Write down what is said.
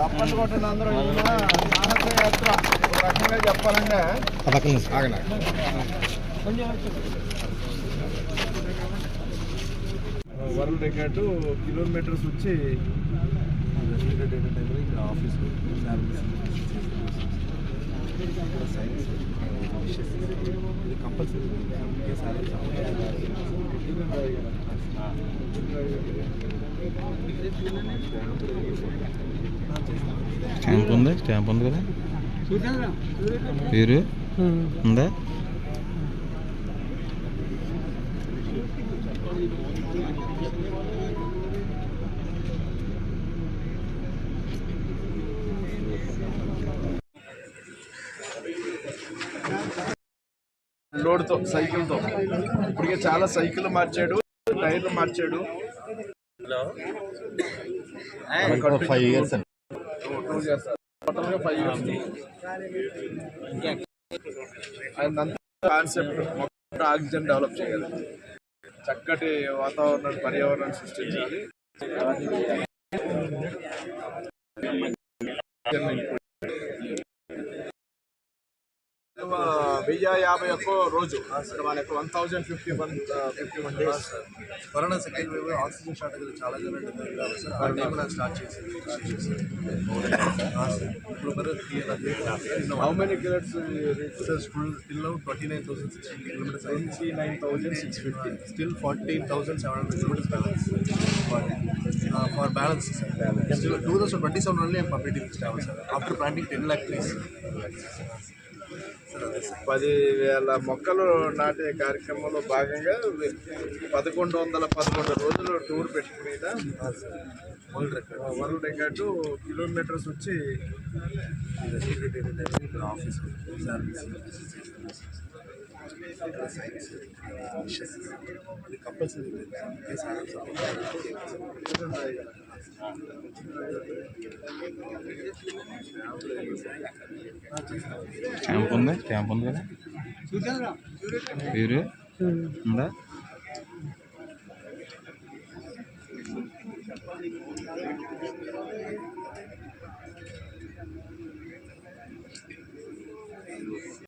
తప్పని కొట్టిన అందరూ ఈయన సాహస యాత్ర ఒక రకంగా చెప్పాలంటే ఆగండి వరల్డ్ రికార్డు కిలోమీటర్స్ వచ్చి ఆఫీస్ కంపల్సరీ స్టాంప్ ఉంది స్టాంప్ ఉంది కదా? పేరు? ఉందా? లోడ్తో సైకిల్తో. ఇప్పటికే చాలా సైకిల్ మార్చాడు టైర్లు మార్చాడు. ఫైవ్ ఇయర్స్ అండి చేస్తారు. టోటల్గా ఫైవ్ ఇయర్స్ ఆయన కాన్సెప్ట్ మొత్తం ఆక్సిజన్ డెవలప్ చేయాలి. చక్కటి వాతావరణాన్ని పర్యావరణాన్ని సృష్టించాలి. వెయ్యి యాభై ఒక్క రోజు మనకు one thousand fifty one fifty one days corona second wave oxygen shortage చాలా జనం ఇబ్బంది కావాలి సార్ ఆ టైం నాకు స్టార్ట్ చేసింది ఇప్పుడు మరి how many kilometres sir full till now twenty nine thousand sixty kilometres అయింది twenty nine thousand six fifty still fourteen thousand seven hundred kilometres balance for balance sir still two thousand twenty seven only completing travel sir after planting ten lakh trees పది వేల మొక్కలు నాటే కార్యక్రమంలో భాగంగా పదకొండు వందల పదకొండు రోజులు టూర్ పెట్టుకుని world record. World record kilometres వచ్చి ఆఫీస్ కంపల్సరీ స్టాంప్ ఉంది స్టాంప్ ఉంది కదా పేరు ఉందా